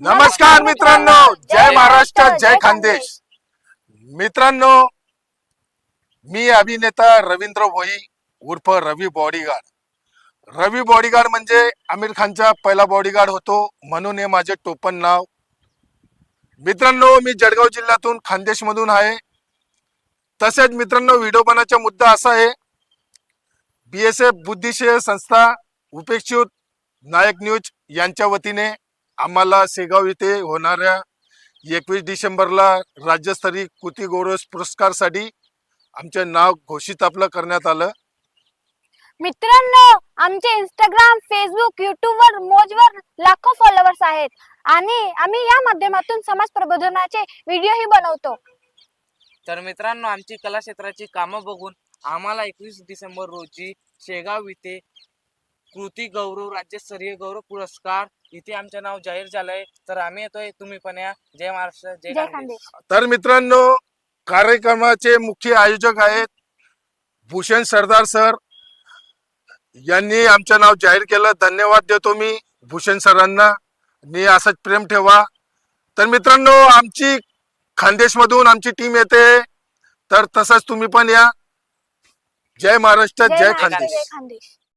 नमस्कार मित्रांनो जय महाराष्ट्र जय खानदेश. मित्रांनो मी अभिनेता रवींद्र भोई उर्फ रवी बॉडीगार्ड रवी बॉडीगार्ड म्हणजे आमिर खानचा पहिला बॉडीगार्ड होतो म्हणून हे माझे टोपण नाव. मित्रांनो मी जळगाव जिल्ह्यातून खानदेश मधून आहे. तसेच मित्रांनो व्हिडिओ बनाचा मुद्दा असा आहे बी एस एफ बुद्धिशय संस्था उपेक्षित नायक न्यूज यांच्या वतीने आम्हाला शेगाव येथे होणाऱ्या एकवीस डिसेंबरला राज्यस्तरीय कृती गौरव पुरस्कारसाठी आमचे नाव घोषित आपलं करण्यात आलं. मित्रांनो आमचे इंस्टाग्राम फेसबुक युट्यूब वर मोजवर लाखो फॉलोअर्स आहेत. आणि आम्ही या माध्यमातून समाज प्रबोधनाचे व्हिडिओही बनवतो. तर मित्रांनो आमची कला क्षेत्राची कामं बघून आम्हाला एकवीस डिसेंबर रोजी शेगाव इथे कृती गौरव राज्यस्तरीय गौरव पुरस्कार. इथे आमचं नाव जाहीर झालंय. तर आम्ही येतोय. तुम्ही पण या. जय महाराष्ट्र जय खानदेश खानदेश तर मित्रांनो कार्यक्रमाचे मुख्य आयोजक आहेत भूषण सरदार सर. यांनी आमचं नाव जाहीर केलं. धन्यवाद देतो मी भूषण सरांना. आणि असंच प्रेम ठेवा. तर मित्रांनो आमची खानदेशमधून आमची टीम येते. तर तसंच तुम्ही पण या. जय महाराष्ट्र खानदेश. जय खानदेश.